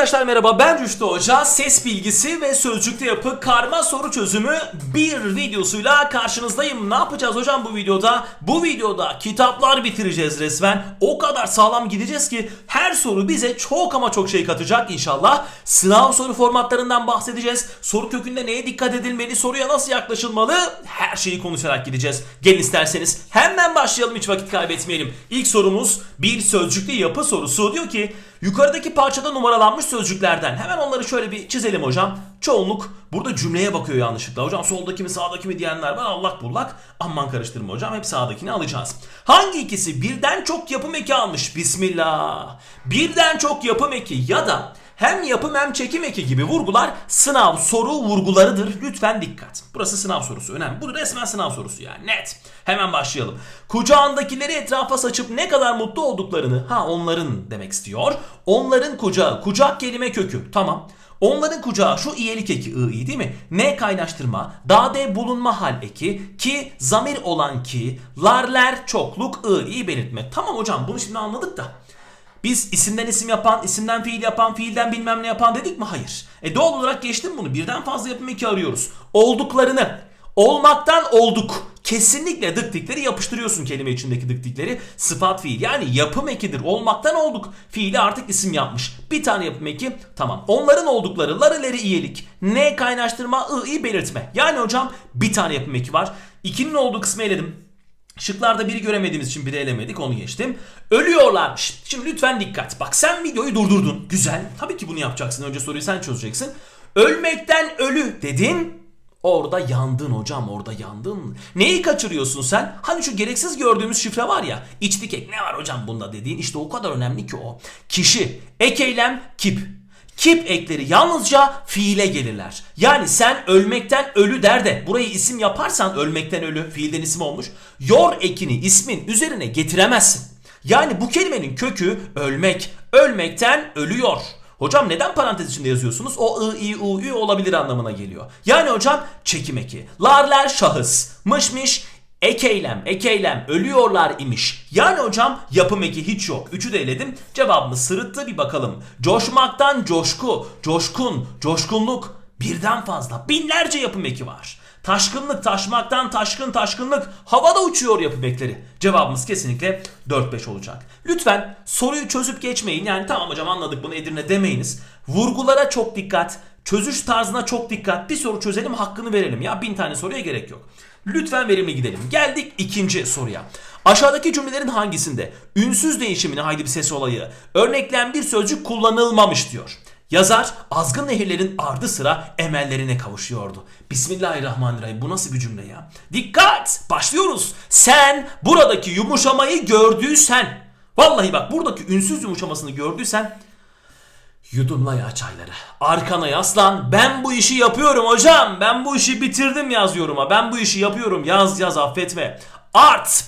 Arkadaşlar merhaba ben Rüştü Hoca. Ses bilgisi ve sözcükte yapı karma soru çözümü bir videosuyla karşınızdayım. Ne yapacağız hocam bu videoda? Bu videoda kitaplar bitireceğiz resmen. O kadar sağlam gideceğiz ki her soru bize çok ama çok şey katacak inşallah. Sınav soru formatlarından bahsedeceğiz. Soru kökünde neye dikkat edilmeli, soruya nasıl yaklaşılmalı her şeyi konuşarak gideceğiz. Gelin isterseniz hemen başlayalım hiç vakit kaybetmeyelim. İlk sorumuz bir sözcükte yapı sorusu. Diyor ki Yukarıdaki parçada numaralanmış sözcüklerden hemen onları şöyle bir çizelim hocam. Çoğunluk burada cümleye bakıyor yanlışlıkla. Hocam soldaki mi sağdaki mi diyenler var allak bullak. Aman karıştırma hocam hep sağdakini alacağız. Hangi ikisi birden çok yapım eki almış? Bismillah. Birden çok yapım eki ya da hem yapım hem çekim eki gibi vurgular sınav soru vurgularıdır. Lütfen dikkat. Burası sınav sorusu önemli. Bu resmen sınav sorusu yani net. Hemen başlayalım. Kucağındakileri etrafa saçıp ne kadar mutlu olduklarını ha onların demek istiyor. Onların kucağı. Kucak kelime kökü. Tamam. Onların kucağı şu iyelik eki iyi değil mi? Ne kaynaştırma, dade bulunma hal eki, ki zamir olan ki, larler çokluk iyi belirtme. Tamam hocam bunu şimdi anladık da. Biz isimden isim yapan, isimden fiil yapan, fiilden bilmem ne yapan dedik mi? Hayır. E doğal olarak geçtim bunu. Birden fazla yapım eki arıyoruz. Olduklarını, olmaktan olduk. Kesinlikle dıktikleri yapıştırıyorsun kelime içindeki dıktikleri. Sıfat fiil yani yapım ekidir. Olmaktan olduk. Fiili artık isim yapmış. Bir tane yapım eki tamam. Onların oldukları larıleri iyilik. Ne kaynaştırma ı belirtme. Yani hocam bir tane yapım eki var. İkinin olduğu kısmı eledim. Şıklarda biri göremediğimiz için biri elemedik onu geçtim. Ölüyorlarmış. Şimdi lütfen dikkat. Bak sen videoyu durdurdun. Güzel. Tabii ki bunu yapacaksın. Önce soruyu sen çözeceksin. Ölmekten ölü dedin. Orada yandın hocam orada yandın. Neyi kaçırıyorsun sen? Hani şu gereksiz gördüğümüz şifre var ya. İçlik ek ne var hocam bunda dediğin işte o kadar önemli ki o. Kişi, ek eylem, kip. Kip ekleri yalnızca fiile gelirler. Yani sen ölmekten ölü der de burayı isim yaparsan ölmekten ölü fiilden isim olmuş. Yor ekini ismin üzerine getiremezsin. Yani bu kelimenin kökü ölmek. Ölmekten ölüyor. Hocam neden parantez içinde yazıyorsunuz? O ı, i, u, ü olabilir anlamına geliyor. Yani hocam çekim eki. Larler şahıs. Mışmış Ek eylem, ek eylem, ölüyorlar imiş. Yani hocam yapım eki hiç yok. Üçü de eledim. Cevabımız sırıttı bir bakalım. Coşmaktan coşku, coşkun, coşkunluk. Birden fazla, binlerce yapım eki var. Taşkınlık, taşmaktan taşkın, taşkınlık. Havada uçuyor yapım ekleri. Cevabımız kesinlikle 4-5 olacak. Lütfen soruyu çözüp geçmeyin. Yani tamam hocam anladık bunu Edirne demeyiniz. Vurgulara çok dikkat. Çözüş tarzına çok dikkat. Bir soru çözelim hakkını verelim. Ya bin tane soruya gerek yok. Lütfen verimli gidelim. Geldik ikinci soruya. Aşağıdaki cümlelerin hangisinde ünsüz değişimine haydi bir ses olayı örnekleyen bir sözcük kullanılmamış diyor. Yazar azgın nehirlerin ardı sıra emellerine kavuşuyordu. Bismillahirrahmanirrahim. Bu nasıl bir cümle ya? Dikkat! Başlıyoruz. Sen buradaki yumuşamayı gördüysen. Vallahi bak buradaki ünsüz yumuşamasını gördüysen Yudumla ya çayları. Arkana yaslan. Ben bu işi yapıyorum hocam. Ben bu işi bitirdim yaz yoruma. Ben bu işi yapıyorum. Yaz yaz affetme. Art.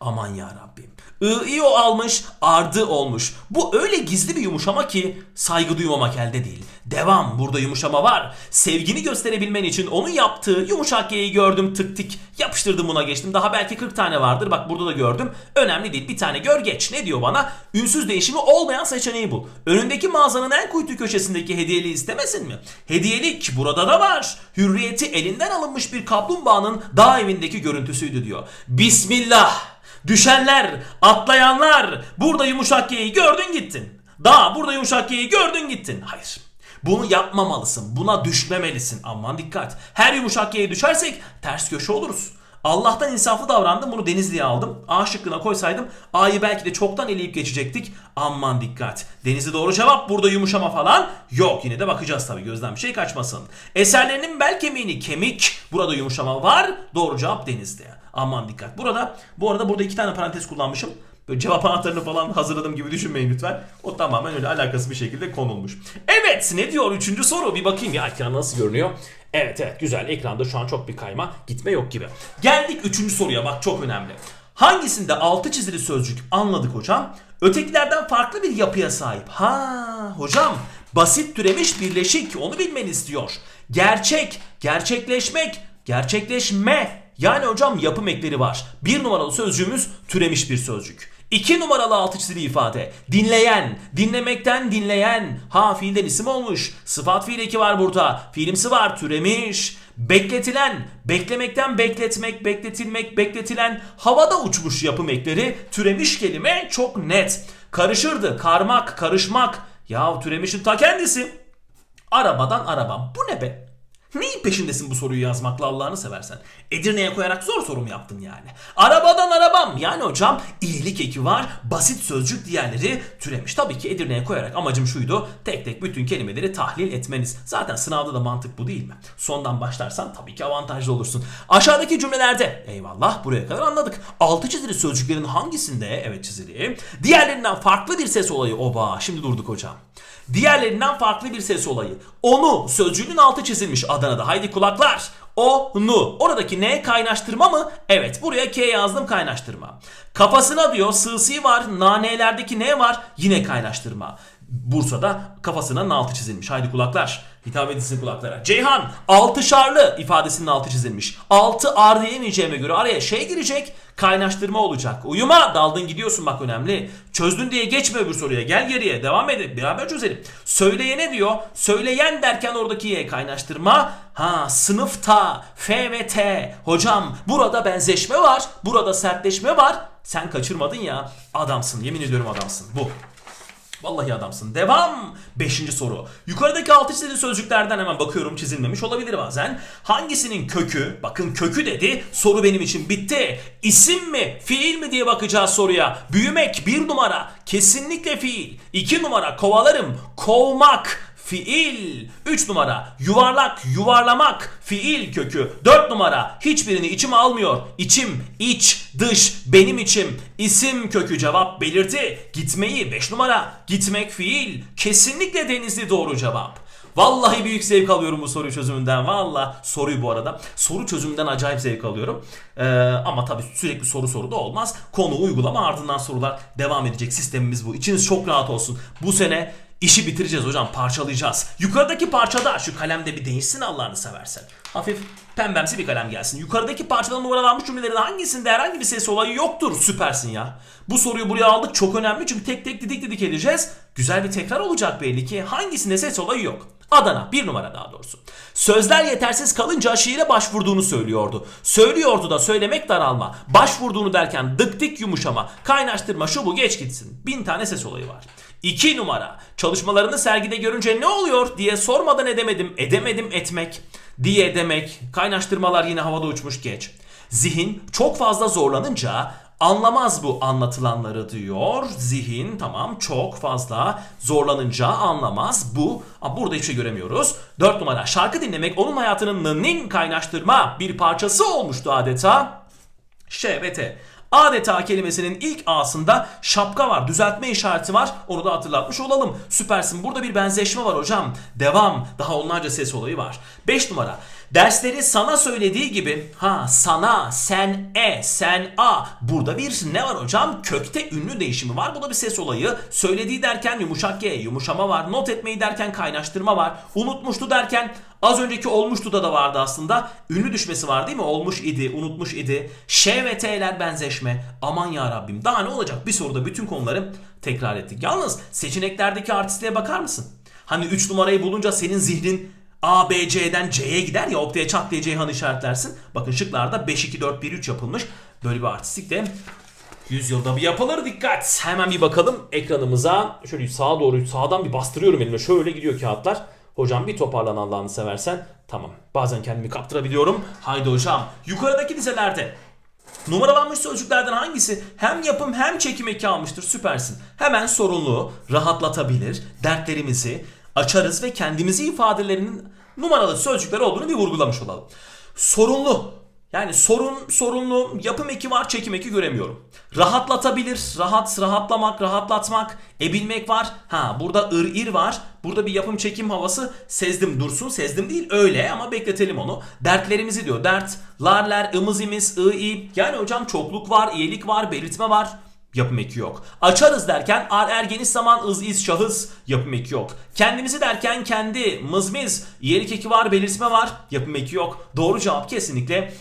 Aman ya Rabbim. I, o almış, ardı olmuş. Bu öyle gizli bir yumuşama ki saygı duymamak elde değil. Devam, burada yumuşama var. Sevgini gösterebilmen için onun yaptığı yumuşak Y'yi gördüm tık tık yapıştırdım buna geçtim. Daha belki 40 tane vardır. Bak burada da gördüm. Önemli değil. Bir tane gör geç. Ne diyor bana? Ünsüz değişimi olmayan seçeneği bu. Önündeki mağazanın en kuytu köşesindeki hediyeli istemesin mi? Hediyelik burada da var. Hürriyeti elinden alınmış bir kaplumbağanın dağ evindeki görüntüsüydü diyor. Bismillah. Düşenler, atlayanlar, burada yumuşak Y'yi gördün gittin. Daha burada yumuşak Y'yi gördün gittin. Hayır. Bunu yapmamalısın. Buna düşmemelisin. Aman dikkat. Her yumuşak Y'ye düşersek ters köşe oluruz. Allah'tan insaflı davrandım. Bunu Denizli'ye aldım. A şıkkına koysaydım A'yı belki de çoktan eleyip geçecektik. Aman dikkat. Denizli doğru cevap. Burada yumuşama falan yok. Yine de bakacağız tabii. Gözden bir şey kaçmasın. Eserlerinin bel kemiğini kemik. Burada yumuşama var. Doğru cevap Denizli. Aman dikkat. Burada bu arada burada iki tane parantez kullanmışım. Böyle cevap anahtarını falan hazırladım gibi düşünmeyin lütfen. O tamamen öyle alakası bir şekilde konulmuş. Evet ne diyor üçüncü soru bir bakayım ya ekran nasıl görünüyor. Evet evet güzel ekranda şu an çok bir kayma gitme yok gibi. Geldik üçüncü soruya bak çok önemli. Hangisinde altı çizili sözcük anladık hocam? Ötekilerden farklı bir yapıya sahip. Ha hocam basit türemiş birleşik onu bilmeni istiyor. Gerçek, gerçekleşmek, gerçekleşme yani hocam yapım ekleri var. Bir numaralı sözcüğümüz türemiş bir sözcük. İki numaralı altı çizili ifade. Dinleyen, dinlemekten dinleyen. Ha fiilden isim olmuş. Sıfat fiil eki var burada. Fiilimsi var, türemiş. Bekletilen, beklemekten bekletmek, bekletilmek, bekletilen, havada uçmuş yapım ekleri, türemiş kelime çok net. Karışırdı, karmak, karışmak. Ya türemişin ta kendisi. Arabadan arabam. Bu ne be? Neyin peşindesin bu soruyu yazmakla Allah'ını seversen? Edirne'ye koyarak zor sorum yaptın yani. Arabadan arabam. Yani hocam iyilik eki var. Basit sözcük diğerleri türemiş. Tabii ki Edirne'ye koyarak amacım şuydu. Tek tek bütün kelimeleri tahlil etmeniz. Zaten sınavda da mantık bu değil mi? Sondan başlarsan tabii ki avantajlı olursun. Aşağıdaki cümlelerde eyvallah buraya kadar anladık. Altı çizili sözcüklerin hangisinde evet çizili. Diğerlerinden farklı bir ses olayı oba. Şimdi durduk hocam. Diğerlerinden farklı bir ses olayı. Onu sözcüğünün altı çizilmiş Adana'da. Haydi kulaklar. O, nu. Oradaki ne kaynaştırma mı? Evet buraya K yazdım kaynaştırma. Kafasına diyor sığsi var. Nanelerdeki ne var? Yine kaynaştırma. Bursa'da kafasına altı çizilmiş. Haydi kulaklar. Hitap edilsin kulaklara. Ceyhan altışarlı ifadesinin altı çizilmiş. Altı ar diyemeyeceğime göre araya şey girecek. Kaynaştırma olacak. Uyuma daldın gidiyorsun bak önemli. Çözdün diye geçme öbür soruya. Gel geriye devam edelim. Beraber çözelim. Söyleyene diyor. Söyleyen derken oradaki ye kaynaştırma. Ha sınıfta F ve T. Hocam burada benzeşme var. Burada sertleşme var. Sen kaçırmadın ya. Adamsın. Yemin ediyorum adamsın. Bu. Vallahi adamsın. Devam. Beşinci soru. Yukarıdaki altı çizili sözcüklerden hemen bakıyorum çizilmemiş olabilir bazen. Hangisinin kökü, bakın kökü dedi, soru benim için bitti. İsim mi, fiil mi diye bakacağız soruya. Büyümek bir numara, kesinlikle fiil. İki numara kovalarım, kovmak, Fiil 3 numara yuvarlak yuvarlamak fiil kökü 4 numara hiçbirini içime almıyor içim iç dış benim içim isim kökü cevap belirti gitmeyi 5 numara gitmek fiil kesinlikle denizli doğru cevap Vallahi büyük zevk alıyorum bu soru çözümünden. Valla soruyu bu arada. Soru çözümünden acayip zevk alıyorum. Ee, ama tabii sürekli soru soru da olmaz. Konu uygulama ardından sorular devam edecek. Sistemimiz bu. İçiniz çok rahat olsun. Bu sene İşi bitireceğiz hocam parçalayacağız. Yukarıdaki parçada şu kalemde bir değişsin Allah'ını seversen. Hafif pembemsi bir kalem gelsin. Yukarıdaki parçada numaralanmış cümlelerin hangisinde herhangi bir ses olayı yoktur. Süpersin ya. Bu soruyu buraya aldık çok önemli çünkü tek tek didik didik edeceğiz. Güzel bir tekrar olacak belli ki. Hangisinde ses olayı yok. Adana bir numara daha doğrusu. Sözler yetersiz kalınca şiire başvurduğunu söylüyordu. Söylüyordu da söylemek daralma. Başvurduğunu derken dık dik yumuşama. Kaynaştırma şu bu geç gitsin. Bin tane ses olayı var. 2 numara. Çalışmalarını sergide görünce ne oluyor diye sormadan edemedim. Edemedim etmek diye demek. Kaynaştırmalar yine havada uçmuş geç. Zihin çok fazla zorlanınca anlamaz bu anlatılanları diyor. Zihin tamam çok fazla zorlanınca anlamaz bu. Aa, burada hiçbir şey göremiyoruz. 4 numara şarkı dinlemek onun hayatının nin kaynaştırma bir parçası olmuştu adeta. Ş ve T. Adeta kelimesinin ilk A'sında şapka var. Düzeltme işareti var. Onu da hatırlatmış olalım. Süpersin. Burada bir benzeşme var hocam. Devam. Daha onlarca ses olayı var. 5 numara. Dersleri sana söylediği gibi ha sana, sen e, sen a. Burada bir ne var hocam? Kökte ünlü değişimi var. Bu da bir ses olayı. Söylediği derken yumuşak g, yumuşama var. Not etmeyi derken kaynaştırma var. Unutmuştu derken az önceki olmuştu da da vardı aslında. Ünlü düşmesi var değil mi? Olmuş idi, unutmuş idi. Ş ve t'ler benzeşme. Aman ya Rabbim. Daha ne olacak? Bir soruda bütün konuları tekrar ettik. Yalnız seçeneklerdeki artistliğe bakar mısın? Hani 3 numarayı bulunca senin zihnin A, B, C'den C'ye gider ya ortaya çat diye Ceyhan'ı işaretlersin. Bakın şıklarda 5, 2, 4, 1, 3 yapılmış. Böyle bir artistlik de 100 yılda bir yapılır dikkat. Hemen bir bakalım ekranımıza. Şöyle sağa doğru sağdan bir bastırıyorum elime. Şöyle gidiyor kağıtlar. Hocam bir toparlan Allah'ını seversen. Tamam. Bazen kendimi kaptırabiliyorum. Haydi hocam. Yukarıdaki dizelerde Numaralanmış sözcüklerden hangisi hem yapım hem çekim eki almıştır? Süpersin. Hemen sorunlu, rahatlatabilir, dertlerimizi açarız ve kendimizi ifadelerinin numaralı sözcükler olduğunu bir vurgulamış olalım. Sorunlu. Yani sorun, sorunlu, yapım eki var, çekim eki göremiyorum. Rahatlatabilir, rahat, rahatlamak, rahatlatmak, ebilmek var. Ha burada ır ir var. Burada bir yapım çekim havası sezdim dursun. Sezdim değil öyle ama bekletelim onu. Dertlerimizi diyor. Dert, larler, ımız imiz, ı i. Yani hocam çokluk var, iyilik var, belirtme var. Yapım eki yok. Açarız derken ar er geniş zaman ız iz şahıs yapım eki yok. Kendimizi derken kendi mızmiz iyilik eki var belirtme var yapım eki yok. Doğru cevap kesinlikle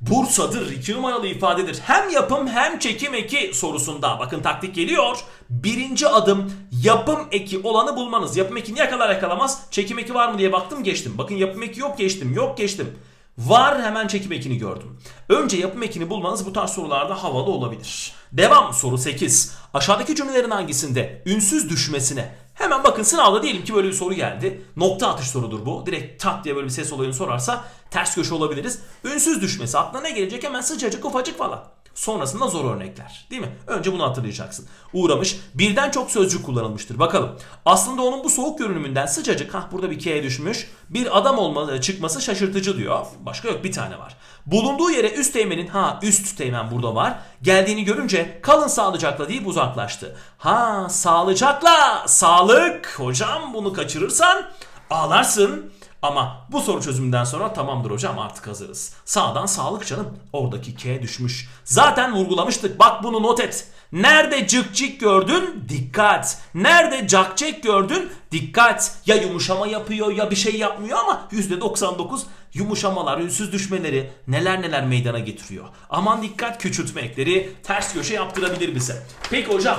Bursa'dır 2 numaralı ifadedir. Hem yapım hem çekim eki sorusunda. Bakın taktik geliyor. Birinci adım yapım eki olanı bulmanız. Yapım ekini yakalar yakalamaz. Çekim eki var mı diye baktım geçtim. Bakın yapım eki yok geçtim. Yok geçtim. Var hemen çekim ekini gördüm. Önce yapım ekini bulmanız bu tarz sorularda havalı olabilir. Devam soru 8. Aşağıdaki cümlelerin hangisinde ünsüz düşmesine Hemen bakın sınavda diyelim ki böyle bir soru geldi. Nokta atış sorudur bu. Direkt tak diye böyle bir ses olayını sorarsa ters köşe olabiliriz. Ünsüz düşmesi aklına ne gelecek hemen sıcacık ufacık falan. Sonrasında zor örnekler. Değil mi? Önce bunu hatırlayacaksın. Uğramış. Birden çok sözcük kullanılmıştır. Bakalım. Aslında onun bu soğuk görünümünden sıcacık. Hah burada bir K'ye düşmüş. Bir adam olma, çıkması şaşırtıcı diyor. Başka yok bir tane var. Bulunduğu yere üst teğmenin ha üst teğmen burada var. Geldiğini görünce kalın sağlıcakla deyip uzaklaştı. Ha sağlıcakla sağlık. Hocam bunu kaçırırsan ağlarsın. Ama bu soru çözümünden sonra tamamdır hocam artık hazırız. Sağdan sağlık canım. Oradaki K düşmüş. Zaten vurgulamıştık. Bak bunu not et. Nerede cık cık gördün? Dikkat. Nerede cakcek gördün? Dikkat. Ya yumuşama yapıyor ya bir şey yapmıyor ama %99 yumuşamalar, ünsüz düşmeleri neler neler meydana getiriyor. Aman dikkat küçültme ekleri ters köşe yaptırabilir bize. Peki hocam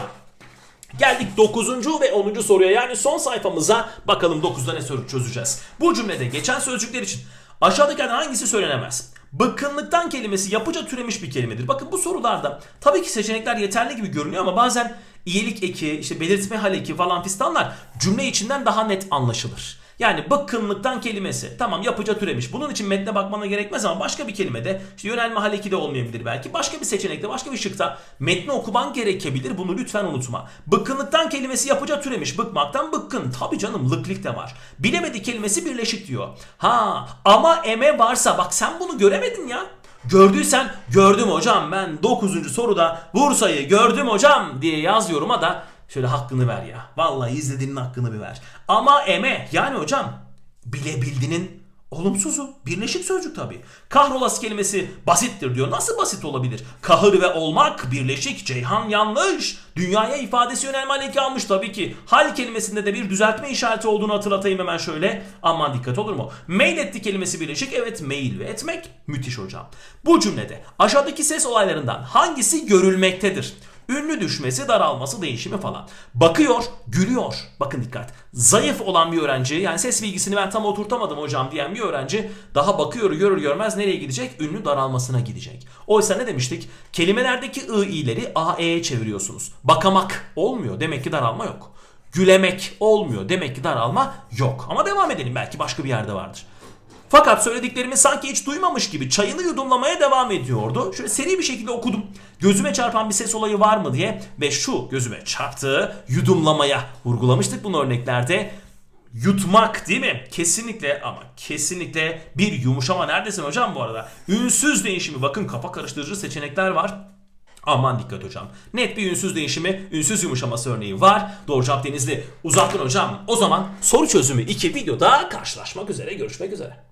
Geldik 9. ve 10. soruya yani son sayfamıza bakalım 9'da ne soru çözeceğiz. Bu cümlede geçen sözcükler için aşağıdakilerden hangisi söylenemez? Bıkkınlıktan kelimesi yapıca türemiş bir kelimedir. Bakın bu sorularda tabii ki seçenekler yeterli gibi görünüyor ama bazen iyilik eki, işte belirtme hal eki falan fistanlar cümle içinden daha net anlaşılır. Yani bıkkınlıktan kelimesi. Tamam yapıca türemiş. Bunun için metne bakmana gerekmez ama başka bir kelimede işte yönelme hal eki de olmayabilir belki. Başka bir seçenekte başka bir şıkta metni okuman gerekebilir. Bunu lütfen unutma. Bıkkınlıktan kelimesi yapıca türemiş. Bıkmaktan bıkkın. Tabi canım lıklik de var. Bilemedi kelimesi birleşik diyor. Ha ama eme varsa bak sen bunu göremedin ya. Gördüysen gördüm hocam ben 9. soruda Bursa'yı gördüm hocam diye yaz yoruma da şöyle hakkını ver ya. Vallahi izlediğinin hakkını bir ver. Ama eme yani hocam bilebildiğinin olumsuzu. Birleşik sözcük tabii. Kahrolası kelimesi basittir diyor. Nasıl basit olabilir? Kahır ve olmak birleşik. Ceyhan yanlış. Dünyaya ifadesi yönelme aleki almış tabii ki. Hal kelimesinde de bir düzeltme işareti olduğunu hatırlatayım hemen şöyle. Aman dikkat olur mu? Mail etti kelimesi birleşik. Evet mail ve etmek. Müthiş hocam. Bu cümlede aşağıdaki ses olaylarından hangisi görülmektedir? Ünlü düşmesi, daralması, değişimi falan. Bakıyor, gülüyor. Bakın dikkat. Zayıf olan bir öğrenci, yani ses bilgisini ben tam oturtamadım hocam diyen bir öğrenci daha bakıyor, görür görmez nereye gidecek? Ünlü daralmasına gidecek. Oysa ne demiştik? Kelimelerdeki ı i'leri a e'ye çeviriyorsunuz. Bakamak olmuyor. Demek ki daralma yok. Gülemek olmuyor. Demek ki daralma yok. Ama devam edelim. Belki başka bir yerde vardır. Fakat söylediklerimi sanki hiç duymamış gibi çayını yudumlamaya devam ediyordu. Şöyle seri bir şekilde okudum. Gözüme çarpan bir ses olayı var mı diye ve şu gözüme çarptı yudumlamaya vurgulamıştık bunu örneklerde. Yutmak değil mi? Kesinlikle ama kesinlikle bir yumuşama. Neredesin hocam bu arada? Ünsüz değişimi. Bakın kafa karıştırıcı seçenekler var. Aman dikkat hocam. Net bir ünsüz değişimi, ünsüz yumuşaması örneği var. Doğru cevap Denizli. Uzattın hocam. O zaman soru çözümü 2 videoda karşılaşmak üzere. Görüşmek üzere.